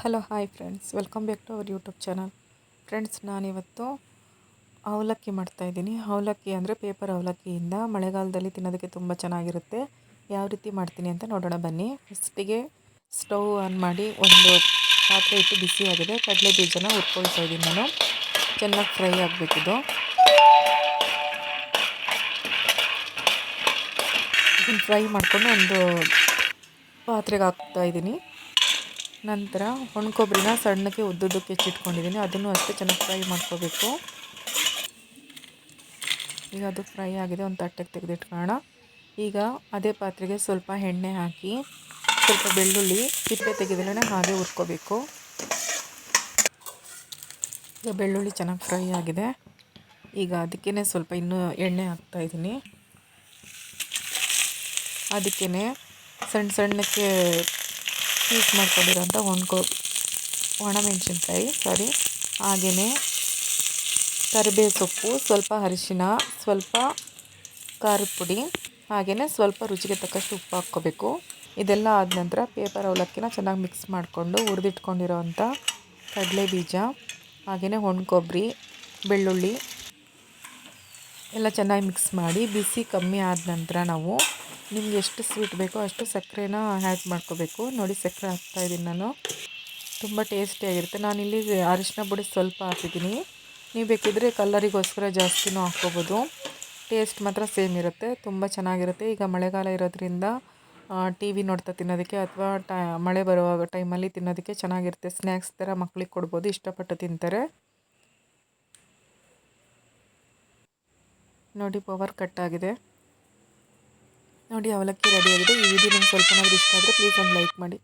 Hello hi friends welcome back to our YouTube channel friends ನಾನಿವತ್ತು ಅವಲಕ್ಕಿ ಮಾಡ್ತಾಯಿದ್ದೀನಿ ಅವಲಕ್ಕಿ ಅಂದರೆ ಪೇಪರ್ ಅವಲಕ್ಕಿಯಿಂದ ಮಳೆಗಾಲದಲ್ಲಿ ತಿನ್ನೋದಕ್ಕೆ ತುಂಬ ಚೆನ್ನಾಗಿರುತ್ತೆ. ಯಾವ ರೀತಿ ಮಾಡ್ತೀನಿ ಅಂತ ನೋಡೋಣ ಬನ್ನಿ. ಫಸ್ಟಿಗೆ ಸ್ಟವ್ ಆನ್ ಮಾಡಿ ಒಂದು ಪಾತ್ರೆ ಇಟ್ಟು ಬಿಸಿ ಆಗಿದೆ. ಕಡಲೆ ಬೀಜನ ಹುರ್ಕೊಳ್ತಾ ಇದ್ದೀನಿ ನಾನು. ಚೆನ್ನಾಗಿ ಫ್ರೈ ಆಗಬೇಕಿದು ಫ್ರೈ ಮಾಡಿಕೊಂಡು ಒಂದು ಪಾತ್ರೆಗೆ ಹಾಕ್ತಾ ಇದ್ದೀನಿ. ನಂತರ ಒಣ ಕೊಬ್ಬರಿನ ಸಣ್ಣಕ್ಕೆ ಉದ್ದುದ್ದಕ್ಕೆ ಹೆಚ್ಚಿಟ್ಕೊಂಡಿದ್ದೀನಿ. ಅದನ್ನು ಅಷ್ಟೇ ಚೆನ್ನಾಗಿ ಫ್ರೈ ಮಾಡ್ಕೋಬೇಕು. ಈಗ ಅದು ಫ್ರೈ ಆಗಿದೆ, ಒಂದು ತಟ್ಟೆಗೆ ತೆಗೆದಿಟ್ಕೊಳ್ಳೋಣ. ಈಗ ಅದೇ ಪಾತ್ರೆಗೆ ಸ್ವಲ್ಪ ಎಣ್ಣೆ ಹಾಕಿ, ಸ್ವಲ್ಪ ಬೆಳ್ಳುಳ್ಳಿ ಸಿಪ್ಪೆ ತೆಗೆದ್ರೆ ಹಾಗೆ ಹುರ್ಕೋಬೇಕು. ಈಗ ಬೆಳ್ಳುಳ್ಳಿ ಚೆನ್ನಾಗಿ ಫ್ರೈ ಆಗಿದೆ. ಈಗ ಅದಕ್ಕೇ ಸ್ವಲ್ಪ ಇನ್ನೂ ಎಣ್ಣೆ ಹಾಕ್ತಾಯಿದ್ದೀನಿ ಅದಕ್ಕೇ ಸಣ್ಣ ಸಣ್ಣಕ್ಕೆ ಪೀಸ್ ಮಾಡ್ಕೊಂಡಿರೋಂಥ ಒಣಕೋ, ಒಣಮೆಣಸಿನ್ಕಾಯಿ, ಸಾರಿ? ಹಾಗೆಯೇ ಕರಿಬೇವು ಸೊಪ್ಪು, ಸ್ವಲ್ಪ ಅರಿಶಿನ ಸ್ವಲ್ಪ ಖಾರದ ಪುಡಿ, ಹಾಗೆಯೇ ಸ್ವಲ್ಪ ರುಚಿಗೆ ತಕ್ಕಷ್ಟು ಉಪ್ಪು ಹಾಕ್ಕೋಬೇಕು. ಇದೆಲ್ಲ ಆದ ನಂತರ ಪೇಪರ್ ಅವಲಕ್ಕಿನ ಚೆನ್ನಾಗಿ ಮಿಕ್ಸ್ ಮಾಡಿಕೊಂಡು ಹುರಿದಿಟ್ಕೊಂಡಿರೋ ಅಂಥ ಕಡಲೆ ಬೀಜ, ಹಾಗೆಯೇ ಒಣ ಕೊಬ್ಬರಿ, ಬೆಳ್ಳುಳ್ಳಿ ಎಲ್ಲ ಚೆನ್ನಾಗಿ ಮಿಕ್ಸ್ ಮಾಡಿ ಬಿಸಿ ಕಮ್ಮಿ ಆದ ನಂತರ ನಾವು ನಿಮ್ಗೆ ಎಷ್ಟು ಸ್ವೀಟ್ ಬೇಕೋ ಅಷ್ಟು ಸಕ್ಕರೆನ ಆ್ಯಡ್ ಮಾಡ್ಕೋಬೇಕು. ನೋಡಿ ಸಕ್ಕರೆ ಹಾಕ್ತಾಯಿದ್ದೀನಿ ನಾನು. ತುಂಬ ಟೇಸ್ಟಿಯಾಗಿರುತ್ತೆ ನಾನಿಲ್ಲಿ ಅರಿಶಿನ ಪುಡಿ ಸ್ವಲ್ಪ ಹಾಕಿದ್ದೀನಿ. ನೀವು ಬೇಕಿದ್ದರೆ ಕಲ್ಲರಿಗೋಸ್ಕರ ಜಾಸ್ತಿನೂ ಹಾಕ್ಕೋಬೋದು. ಟೇಸ್ಟ್ ಮಾತ್ರ ಸೇಮ್ ಇರುತ್ತೆ. ತುಂಬ ಚೆನ್ನಾಗಿರುತ್ತೆ. ಈಗ ಮಳೆಗಾಲ ಇರೋದ್ರಿಂದ ಟಿ ವಿ ನೋಡ್ತಾ ತಿನ್ನೋದಕ್ಕೆ ಅಥವಾ ಟ, ಮಳೆ ಬರುವಾಗ ಟೈಮಲ್ಲಿ ತಿನ್ನೋದಕ್ಕೆ ಚೆನ್ನಾಗಿರುತ್ತೆ. ಸ್ನ್ಯಾಕ್ಸ್ ಥರ ಮಕ್ಳಿಗೆ ಕೊಡ್ಬೋದು. ಇಷ್ಟಪಟ್ಟು ತಿಂತಾರೆ. ನೋಡಿ ಪವರ್ ಕಟ್ ಆಗಿದೆ. ನೋಡಿ ಅವಲಕ್ಕಿ ರೆಡಿಯಾಗಿದೆ ಈ ವಿಡಿಯೋ ನಿಮ್ಗೆ ಸ್ವಲ್ಪನಾದ್ರೂ ಇಷ್ಟ ಆದರೆ ಪ್ಲೀಸ್ ಒಂದು ಲೈಕ್ ಮಾಡಿ.